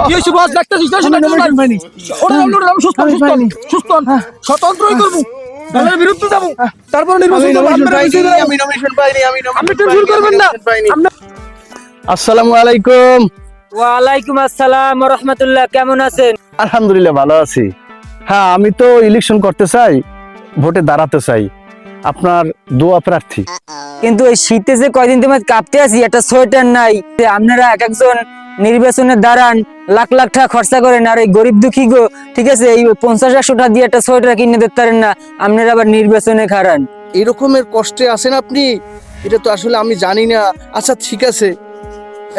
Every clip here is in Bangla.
কি হয়েছে বস ডাক্তার সুস্থ সুস্থ সুস্থ স্বতন্ত্রই করব দলের বিরুদ্ধে যাব তারপর নির্বাচন আমি nomination পাইনি, আমি আপনি টেনশন করবেন না আসসালামু আলাইকুম ওয়ালাইকুম আসসালাম রহমতুল্লাহ কেমন আছেন আলহামদুলিল্লাহ ভালো আছি হ্যাঁ আমি তো ইলেকশন করতে চাই ভোটে দাঁড়াতে চাই আপনার দোয়া প্রার্থী কিন্তু এই শীতে যে কয়দিন তোমার কাঁপতে আছি একটা সোয়েটার নাই আপনারা এক একজন নির্বাচনে দাঁড়ান লাখ লাখ টাকা খরচা করেন আর এই গরিব দুঃখী গো ঠিক আছে এই পঞ্চাশ একশো টাকা দিয়ে একটা সোয়েটার কিনে দিতে পারেন না আপনারা আবার নির্বাচনে খারান এরকমের কষ্টে আছেন আপনি? এটা তো আসলে আমি জানি না। আচ্ছা ঠিক আছে।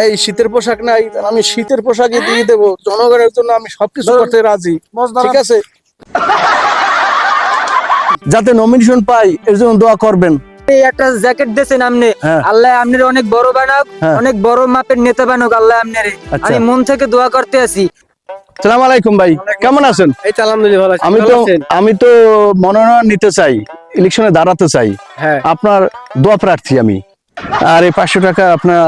এই শীতের পোশাক নাই আমি শীতের পোশাকই দিয়ে দেবো। জনগণের জন্য আমি সবকিছু করতে রাজি। ঠিক আছে? যাতে নমিনেশন পাই এর জন্য দোয়া করবেন। এই একটা জ্যাকেট দিয়েছেন আপনি। আল্লাহ আপনার অনেক বড় বানাক হ্যাঁ। অনেক বড় মাপের নেতা বানাক আল্লাহ আপনার আচ্ছা। আমি মন থেকে দোয়া করতে আছি। সালাম আলাইকুম ভাই কেমন আছেন? এই তো আলহামদুলিল্লাহ ভালো আছি আমি তো আমি তো মনোনয়ন নিতে চাই ইলেকশনে দাঁড়াতে চাই। হ্যাঁ। আপনার দোয়া প্রার্থী আমি। আর এই পাঁচশো টাকা আপনার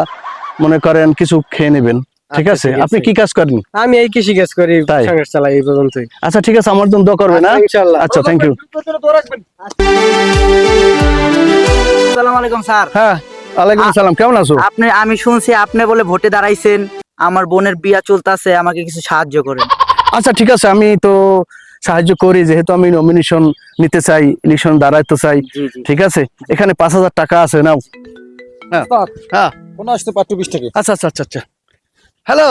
মনে করেন কিছু খেয়ে নেবেন। ঠিক আচ্ছা, আছে? আপনি কি কাজ করেন? আমি এই কৃষি কাজ করি সংসার চালাই এই পর্যন্তই। আচ্ছা ঠিক আছে আমার জন্য দোয়া করবেন না ইনশাআল্লাহ। আচ্ছা থ্যাংক ইউ আসসালামু আলাইকুম স্যার। হ্যাঁ ওয়ালাইকুম সালাম কেমন আছো? আপনি আমি শুনছি আপনি বলে ভোটে দাঁড়াইছেন। আমার বোনের বিয়া চলতেছে আমাকে কিছু সাহায্য করেন। আচ্ছা ঠিক আছে আমি তো সাহায্য করি যেহেতু আমি নমিনেশন নিতে চাই ইলেকশন দাঁড়াইতে চাই ঠিক আছে? এখানে পাঁচ হাজার টাকা আছে নাও। হ্যাঁ। হ্যাঁ। আসতে পারতো বিশ টাকা। আচ্ছা আচ্ছা আচ্ছা আচ্ছা। হ্যালো?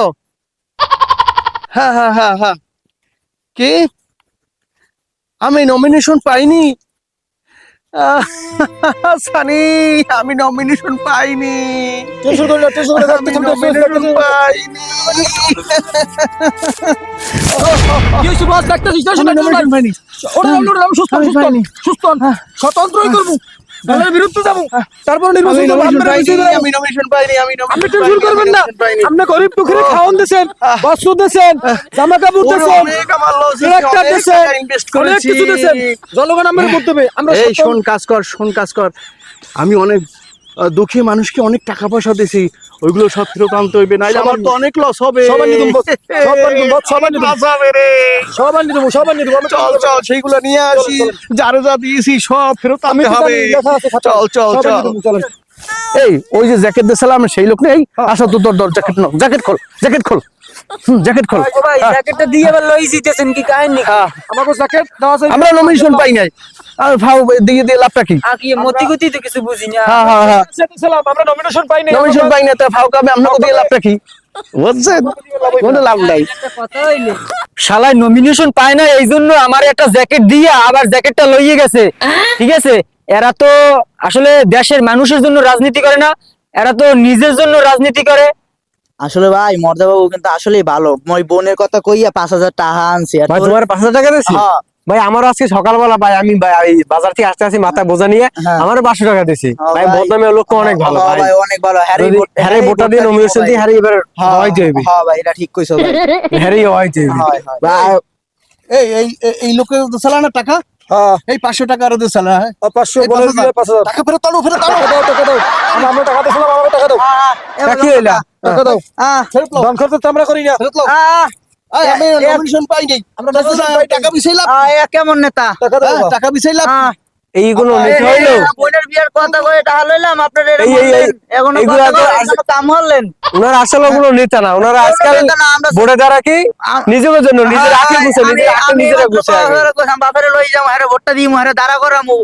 হ্যাঁ হ্যাঁ হ্যাঁ হ্যাঁ কি? আমি নমিনেশন পাইনি। আহ, সানি আমি নমিনেশন পাইনি। স্বতন্ত্রই করব। দলের বিরুদ্ধে যাব। তারপর নির্বাচন। আমি nomination পাইনি, আমি আপনি টেনশন করবেন না। আপনি গরিব দুঃখীর খাওয়ান বস্ত্র জামা কাপড় হয়েছে, ট্রাক্টর করেছি। কিছু জনগণ আমরা করতে হবে আমরা এই শোন কাজ কর শোন কাজ কর। আমি অনেক দুঃখী মানুষকে অনেক টাকা পয়সা দিছি ওইগুলো সব ফেরত আনতে হইবে না আমার তো অনেক লস হবে। সবার নিদুম সবার নিদুম সবার নিদুম। সবাই নিয়ে সবাই নিয়ে আমি চল চল সেইগুলো নিয়ে আসি। যারে যা দিয়েছি সব ফেরত আনতে হবে। চল চল চল। এই ওই যে জ্যাকেট দিয়েছিলাম সেই লোক নেই? আসো তো তোর তোর জ্যাকেট নাও। জ্যাকেট খোল জ্যাকেট খোল। হুম, জ্যাকেট খোল। ভাই জ্যাকেটটা দিয়ে আবার লই জিতেছেন কি কাহিনী? হ্যাঁ, আমাকে জ্যাকেট আমরা নমিনেশন পাই নাই। আর ভাও দিয়ে দিয়ে লাভটা কি? কি মতি গতি তো কিছু বুঝি না। হ্যাঁ হ্যাঁ হ্যাঁ। আমরা নমিনেশন পাইনি নমিনেশন পাই না তা আপনাকে দিয়ে লাভটা কি? বুঝছেন? কোনো লাভ নাই। একটা কথা হইলে। শালায় নমিনেশন পায় না এই জন্য আমার একটা জ্যাকেট দিয়ে আবার জ্যাকেটটা লইয়ে গেছে। ঠিক আছে? এরা তো আসলে দেশের মানুষের জন্য রাজনীতি করে না এরা তো নিজের জন্য রাজনীতি করে। আসলে ভাই মর্দা বাবু কিন্তু আসলেই ভালো। মই বোনের কথা কইয়া পাঁচ হাজার টাকা আনছি। আর তোমার পাঁচ হাজার টাকা দিয়েছি? হ্যাঁ, ভাই আমার আজকে সকালবেলা ভাই আমি ভাই বাজার থেকে আসতে আসি মাথায় বোঝা নিয়ে হ্যাঁ। আমারও পাঁচশো টাকা দিয়েছি। হ্যাঁ, ভাই। বদনামের লোক অনেক ভালো হ্যাঁ, ভাই। ভাই অনেক ভালো। হ্যারি ভোটটা দিয়ে নমিনেশন দিয়ে হ্যারি এবার হ্যাঁ, হওয়াই হ্যাঁ ভাই এটা ঠিক কইছো ভাই। হ্যারি হয়, হয়। ভাই, এই এই এই- এই লোকের দিছিলা না টাকা? হ্যাঁ। এই পাঁচশো টাকা আরও দিছিলা হ্যাঁ। পাঁচশো টাকা। ফেরত আনো ফেরত টাকা দাও টাকা দাও। আমরা আমরা টাকা দিয়েছিলাম আমাকে টাকা দাও। আহ, কি হইলা? টাকা দাও। ফেরত নাও দান খরচ তো আমরা করি না। ফেরত নাও। কেমন নেতা? টাকা হ্যাঁ, টাকা বিছাইলাম আহ, এইগুলো হইল? বোনের বিয়ার কথা কয়ে টাকা লইলাম আপনারা এখনও কাম হলেন ওনারা আসলে ওগুলো নেতা না ওনারা আজকাল বোর্ডে দ্বারা কি? নিজের জন্য নিজের আহ, গুছে নিজের আমি নিজেরা গুছে তো বাপেরে লই ভোটটা দিই, হারে দাঁড়া করামু।